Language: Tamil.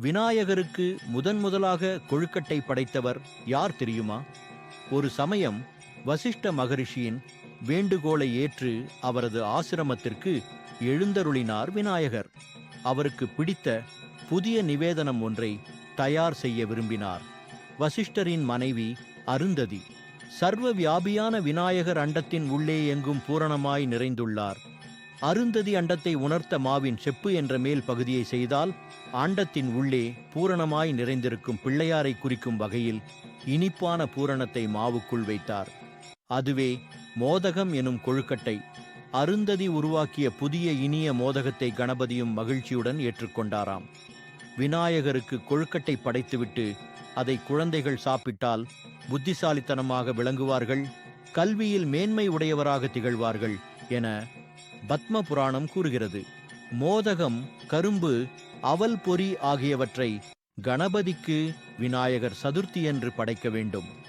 விநாயகருக்கு முதன் முதலாக கொழுக்கட்டை படைத்தவர் யார் தெரியுமா? ஒரு சமயம் வசிஷ்ட மகரிஷியின் வேண்டுகோளை ஏற்று அவரது ஆசிரமத்திற்கு எழுந்தருளினார் விநாயகர். அவருக்கு பிடித்த புதிய நிவேதனம் ஒன்றை தயார் செய்ய விரும்பினார். வசிஷ்டரின் மனைவி அருந்ததி. சர்வ வியாபியான விநாயகர் அண்டத்தின் உள்ளே எங்கும் பூரணமாய் நிறைந்துள்ளார். அருந்ததி அண்டத்தை உணர்த்த மாவின் செப்பு என்ற மேல் பகுதியை செய்தால் அண்டத்தின் உள்ளே பூரணமாய் நிறைந்திருக்கும் பிள்ளையாரை குறிக்கும் வகையில் இனிப்பான பூரணத்தை மாவுக்குள் வைத்தார். அதுவே மோதகம் எனும் கொழுக்கட்டை அருந்ததி உருவாக்கிய புதிய இனிய மோதகத்தை கணபதியும் மகிழ்ச்சியுடன் ஏற்றுக்கொண்டாராம். விநாயகருக்கு கொழுக்கட்டை படைத்துவிட்டு அதை குழந்தைகள் சாப்பிட்டால் புத்திசாலித்தனமாக விளங்குவார்கள் கல்வியில் மேன்மை உடையவராக திகழ்வார்கள் என பத்ம புராணம் கூறுகிறது. மோதகம் கரும்பு அவல் பொறி ஆகியவற்றை கணபதிக்கு விநாயகர் சதுர்த்தி என்று படைக்க வேண்டும்.